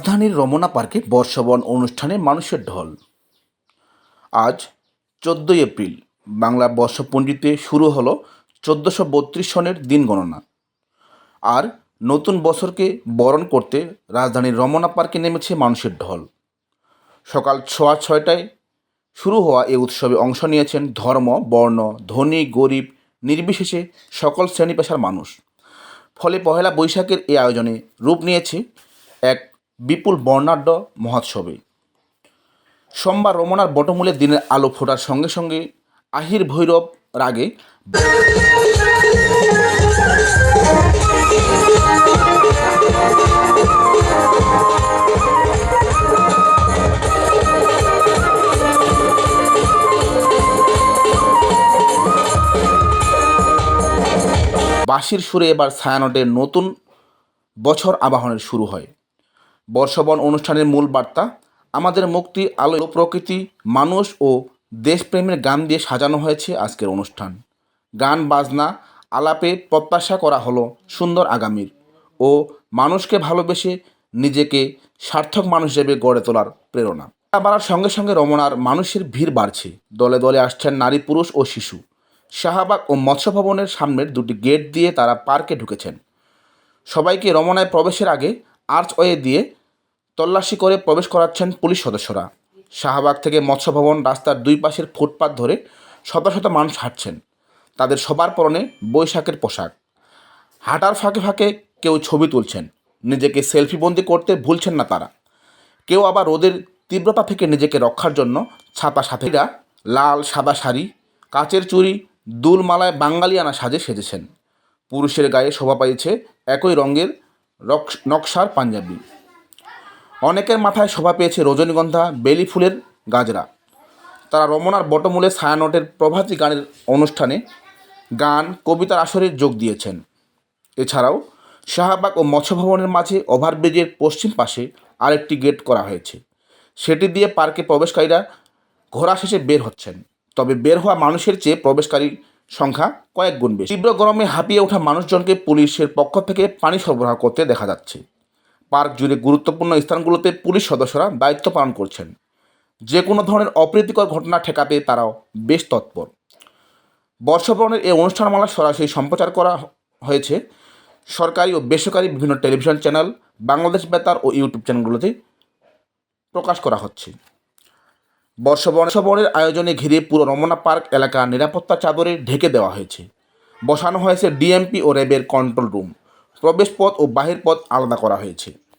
রাজধানীর রমনা পার্কে বর্ষবরণ অনুষ্ঠানে মানুষের ঢল। আজ চোদ্দোই এপ্রিল, বাংলা বর্ষপঞ্জিতে শুরু হলো চোদ্দোশো বত্রিশ সনের দিন গণনা। আর নতুন বছরকে বরণ করতে রাজধানীর রমনা পার্কে নেমেছে মানুষের ঢল। সকাল ছোয়া ছয়টায় শুরু হওয়া এই উৎসবে অংশ নিয়েছেন ধর্ম, বর্ণ, ধনী, গরিব, নির্বিশেষে সকল শ্রেণি পেশার মানুষ। ফলে পহেলা বৈশাখের এই আয়োজনে রূপ নিয়েছে এক বিপুল বর্ণাঢ্য মহোৎসবে সোমবার রমনার বটমূলে দিনের আলো ফোটার সঙ্গে সঙ্গে আহির ভৈরব রাগে বাঁশির সুরে এবার ছায়ানটের নতুন বছর আবাহনের শুরু হয়। বর্ষবরণ অনুষ্ঠানের মূল বার্তা, আমাদের মুক্তি আলো প্রকৃতি, মানুষ ও দেশপ্রেমের গান দিয়ে সাজানো হয়েছে আজকের অনুষ্ঠান। গান, বাজনা, আলাপে প্রত্যাশা করা হলো সুন্দর আগামীর ও মানুষকে ভালোবেসে নিজেকে সার্থক মানুষ হিসেবে গড়ে তোলার প্রেরণা। বাড়ার সঙ্গে সঙ্গে রমনার মানুষের ভিড় বাড়ছে। দলে দলে আসছেন নারী, পুরুষ ও শিশু। শাহবাগ ও মৎস্য ভবনের সামনের দুটি গেট দিয়ে তারা পার্কে ঢুকেছেন। সবাইকে রমনায় প্রবেশের আগে আর্চওয়ে দিয়ে তল্লাশি করে প্রবেশ করাচ্ছেন পুলিশ সদস্যরা। শাহবাগ থেকে মৎস্য ভবন রাস্তার দুই পাশের ফুটপাত ধরে শত শত মানুষ হাঁটছেন। তাদের সবার পরনে বৈশাখের পোশাক। হাঁটার ফাঁকে ফাঁকে কেউ ছবি তুলছেন। নিজেকে সেলফিবন্দি করতে ভুলছেন না তারা। কেউ আবার রোদের তীব্রতা থেকে নিজেকে রক্ষার জন্য ছাতা সাথীরা লাল সাদা শাড়ি, কাচের চুড়ি, দুলমালায় বাঙালিয়ানা সাজে সেজেছেন। পুরুষের গায়ে শোভা পাইছে একই রঙের নকশার পাঞ্জাবি। অনেকের মাথায় শোভা পেয়েছে রজনীগন্ধা, বেলি ফুলের গাজরা। তারা রমনার বটমূলে ছায়ানটের প্রভাতী গানের অনুষ্ঠানে গান, কবিতার আসরে যোগ দিয়েছেন। এছাড়াও শাহবাগ ও মৎস্য ভবনের মাঝে ওভারব্রিজের পশ্চিম পাশে আরেকটি গেট করা হয়েছে। সেটি দিয়ে পার্কে প্রবেশকারীরা ঘোরা শেষে বের হচ্ছেন। তবে বের হওয়া মানুষের চেয়ে প্রবেশকারীর সংখ্যা কয়েক গুণ বেশি। তীব্র গরমে হাঁপিয়ে ওঠা মানুষজনকে পুলিশের পক্ষ থেকে পানি সরবরাহ করতে দেখা যাচ্ছে। পার্ক জুড়ে গুরুত্বপূর্ণ স্থানগুলোতে পুলিশ সদস্যরা দায়িত্ব পালন করছেন। যে কোনো ধরনের অপ্রীতিকর ঘটনা ঠেকাতে তারাও বেশ তৎপর। বর্ষবরণের এই অনুষ্ঠানমালা সরাসরি সম্প্রচার করা হয়েছে। সরকারি ও বেসরকারি বিভিন্ন টেলিভিশন চ্যানেল, বাংলাদেশ বেতার ও ইউটিউব চ্যানেলগুলোতে প্রকাশ করা হচ্ছে। বর্ষবরণ বর্ষবরণের আয়োজনে ঘিরে পুরো রমনা পার্ক এলাকা নিরাপত্তা চাদরে ঢেকে দেওয়া হয়েছে। বসানো হয়েছে ডিএমপি ও র্যাবের কন্ট্রোল রুম। প্রবেশ পথ ও বাহির পথ আলাদা করা হয়েছে।